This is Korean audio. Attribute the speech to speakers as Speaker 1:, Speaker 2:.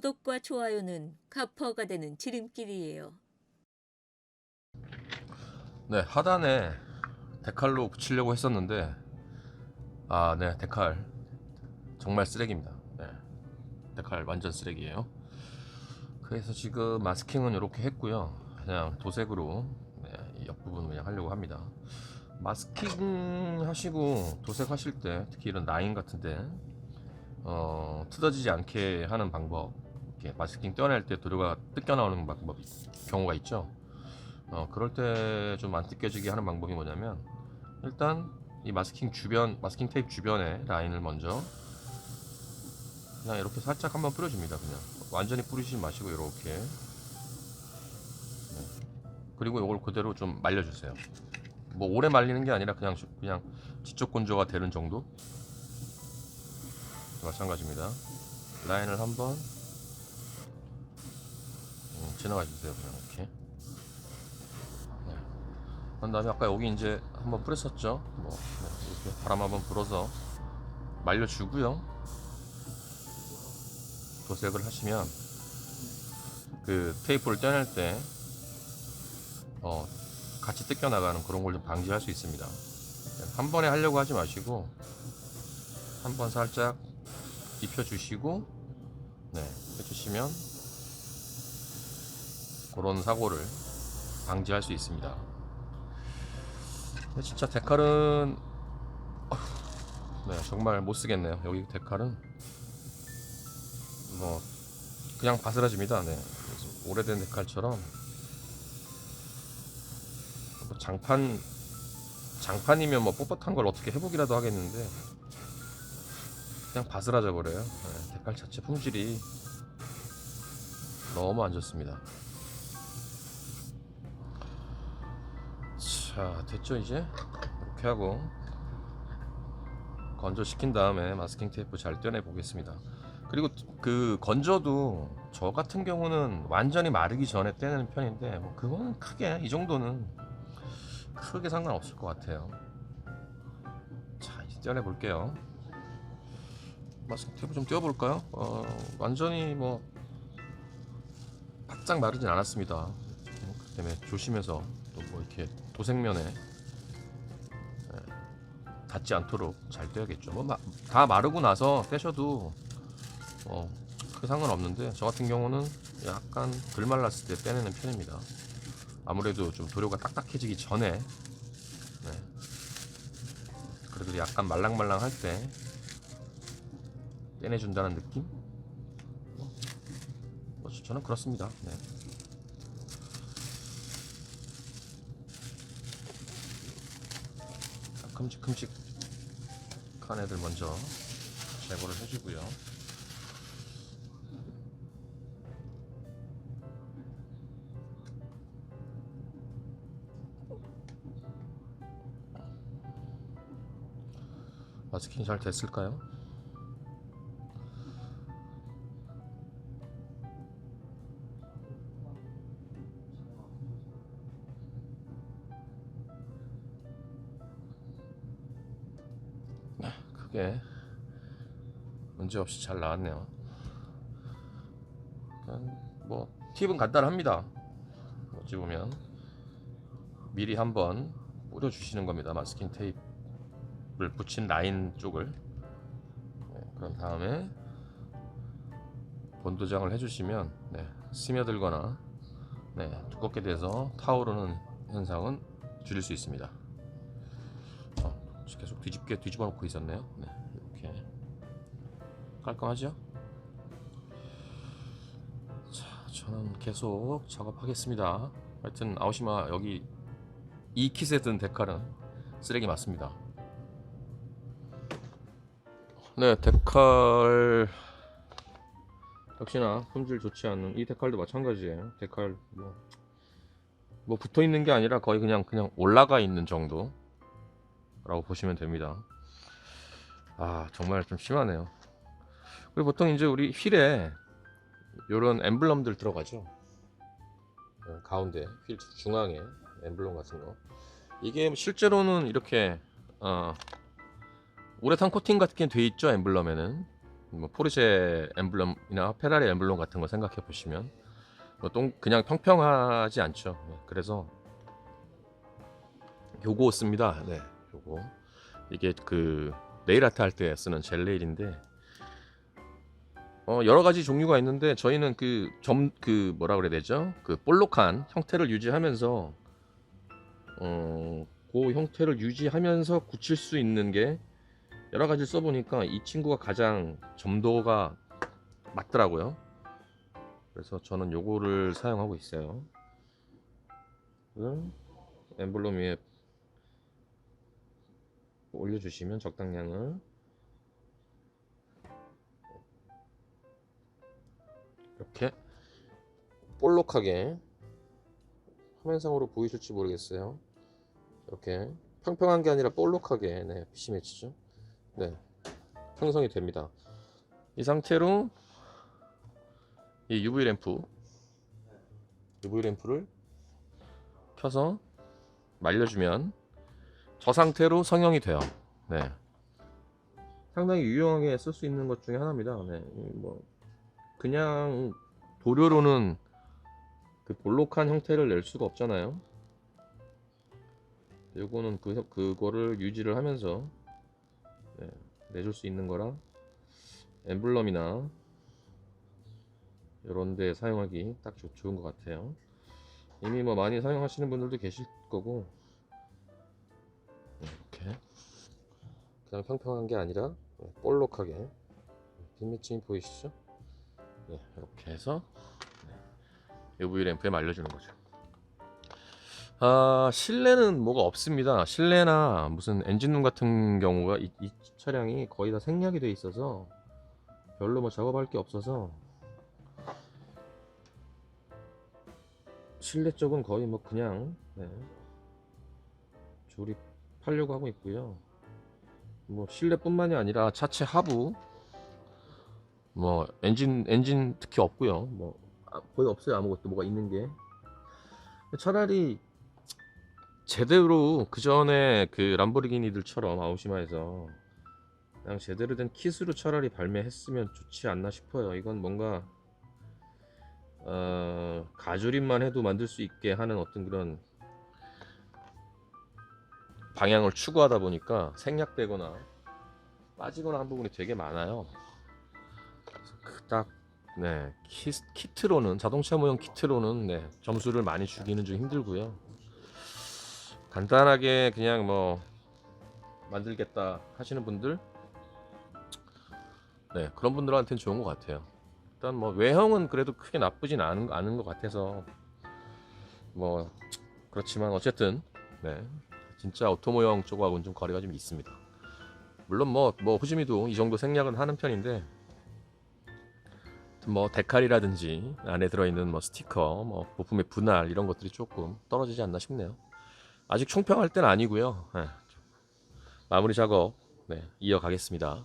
Speaker 1: 구독과 좋아요는 가퍼가 되는 지름길이에요.
Speaker 2: 네 하단에 데칼로 붙이려고 했었는데 아 네 데칼. 정말 쓰레기입니다. 네 데칼 완전 쓰레기예요. 그래서 지금 마스킹은 이렇게 했고요. 그냥 도색으로 네, 이 옆부분 그냥 하려고 합니다. 마스킹 하시고 도색하실 때 특히 이런 라인 같은데 어, 뜯어지지 않게 하는 방법 이렇게 마스킹 떼어낼 때 도료가 뜯겨 나오는 방법 경우가 있죠. 어, 그럴 때 좀 안 뜯겨지게 하는 방법이 뭐냐면 일단 이 마스킹 주변 마스킹 테이프 주변에 라인을 먼저 그냥 이렇게 살짝 한번 뿌려줍니다 그냥. 완전히 뿌리지 마시고 이렇게. 네. 그리고 이걸 그대로 좀 말려주세요. 뭐 오래 말리는 게 아니라 그냥 주- 그냥 지적 건조가 되는 정도? 마찬가지입니다. 라인을 한번 음, 지나가 주세요 그냥 이렇게. 그 다음에 아까 여기 이제 한번 뿌렸었죠? 뭐 네, 이렇게 바람 한번 불어서 말려주고요. 도색을 하시면 그 테이프를 떼낼 때 어, 같이 뜯겨 나가는 그런 걸 좀 방지할 수 있습니다. 한 번에 하려고 하지 마시고 한 번 살짝 입혀주시고 네 해주시면 그런 사고를 방지할 수 있습니다. 진짜 데칼은 네 정말 못 쓰겠네요. 여기 데칼은 뭐 그냥 바스라집니다. 네 오래된 데칼처럼 뭐 장판 장판이면 뭐 뻣뻣한 걸 어떻게 해보기라도 하겠는데 그냥 바스라져 버려요. 네, 데칼 자체 품질이 너무 안 좋습니다 자 됐죠 이제? 이렇게 하고 건조 시킨 다음에 마스킹 테이프 잘 떼내 보겠습니다. 그리고 그 건조도 저 같은 경우는 완전히 마르기 전에 떼내는 편인데 뭐 그거는 크게 이 정도는 크게 상관없을 것 같아요. 자 이제 떼내 볼게요. 마스킹 테이프 좀 떼어 볼까요? 어, 완전히 뭐 바짝 마르진 않았습니다. 그 때문에 조심해서 또 뭐 이렇게 도색면에 예, 닿지 않도록 잘 떼야겠죠. 뭐 다 마르고 나서 떼셔도 어, 크게 상관 없는데 저 같은 경우는 약간 덜 말랐을 때 떼내는 편입니다. 아무래도 좀 도료가 딱딱해지기 전에 네. 그래도 약간 말랑말랑할 때 떼내준다는 느낌? 뭐, 뭐 저는 그렇습니다. 네. 큼직큼직한 애들 먼저 제거를 해주고요. 마스킹 잘 됐을까요? 크게 문제 없이 잘 나왔네요. 뭐 팁은 간단합니다. 어찌 보면 미리 한번 뿌려 주시는 겁니다. 마스킹 테이프를 붙인 라인 쪽을 네, 그런 다음에 본도장을 해주시면 네, 스며들거나 네, 두껍게 돼서 타오르는 현상은 줄일 수 있습니다. 어, 계속 뒤집게 뒤집어 놓고 있었네요. 네, 이렇게 깔끔하죠? 자, 저는 계속 작업하겠습니다. 하여튼 아오시마 여기 이 킷에 든 데칼은 쓰레기 맞습니다. 네, 데칼 역시나 품질 좋지 않은 이 데칼도 마찬가지예요. 데칼 뭐, 뭐 붙어 있는 게 아니라 거의 그냥 그냥 올라가 있는 정도. 라고 보시면 됩니다. 아 정말 좀 심하네요. 그리고 보통 이제 우리 휠에 이런 엠블럼들 들어가죠. 어, 가운데 휠 중앙에 엠블럼 같은 거. 이게 실제로는 이렇게 어, 우레탄 코팅 같은 게돼 있죠 엠블럼에는. 뭐 포르쉐 엠블럼이나 페라리 엠블럼 같은 거 생각해 보시면 뭐똥 그냥 평평하지 않죠. 네, 그래서 요거 씁니다. 네, 요거 이게 그 네일 아트 할 때 쓰는 젤 네일인데 어 여러 가지 종류가 있는데 저희는 그 점 그 뭐라 그래야 되죠? 그 볼록한 형태를 유지하면서 어 그 형태를 유지하면서 굳힐 수 있는 게 여러 가지 써 보니까 이 친구가 가장 점도가 맞더라고요. 그래서 저는 요거를 사용하고 있어요. 그 엠블럼 위에 올려주시면 적당량을 이렇게 볼록하게 화면상으로 보이실지 모르겠어요. 이렇게 평평한 게 아니라 볼록하게 네, 맺히죠. 네, 형성이 됩니다. 이 상태로 이 UV 램프, UV 램프를 켜서 말려주면 저 상태로 성형이 돼요. 네, 상당히 유용하게 쓸 수 있는 것 중에 하나입니다. 네, 뭐 그냥 도료로는 그 볼록한 형태를 낼 수가 없잖아요. 요거는 그 그거를 유지를 하면서 네, 내줄 수 있는 거라 엠블럼이나 이런 데 사용하기 딱 좋, 좋은 것 같아요. 이미 뭐 많이 사용하시는 분들도 계실 거고 그냥 평평한 게 아니라 네, 볼록하게 빗맺힘이 보이시죠? 네, 이렇게 해서 네, UV 램프에 말려주는 거죠. 아, 실내는 뭐가 없습니다. 실내나 무슨 엔진룸 같은 경우가 이, 이 차량이 거의 다 생략이 돼 있어서 별로 뭐 작업할 게 없어서 실내 쪽은 거의 뭐 그냥 네, 조립하려고 하고 있고요. 뭐 실내뿐만이 아니라 차체 하부 뭐 엔진 엔진 특히 없고요. 뭐 아, 거의 없어요 아무것도 뭐가 있는 게 차라리 제대로 그 전에 그 람보르기니들처럼 아우시마에서 그냥 제대로 된 킷으로 차라리 발매했으면 좋지 않나 싶어요. 이건 뭔가 어, 가조립만 해도 만들 수 있게 하는 어떤 그런 방향을 추구하다 보니까 생략되거나 빠지거나 한 부분이 되게 많아요. 그딱 네, 키, 키트로는 자동차 모형 키트로는 네, 점수를 많이 주기는 좀 힘들고요. 간단하게 그냥 뭐 만들겠다 하시는 분들 네, 그런 분들한테는 좋은 것 같아요. 일단 뭐 외형은 그래도 크게 나쁘진 않은, 않은 것 같아서 뭐 그렇지만 어쨌든 네, 진짜 오토모형 쪽하고는 좀 거리가 좀 있습니다. 물론 뭐, 뭐 후지미도 이 정도 생략은 하는 편인데 뭐 데칼이라든지 안에 들어있는 뭐 스티커, 뭐 부품의 분할 이런 것들이 조금 떨어지지 않나 싶네요. 아직 총평할 때는 아니고요. 네, 마무리 작업 네, 이어가겠습니다.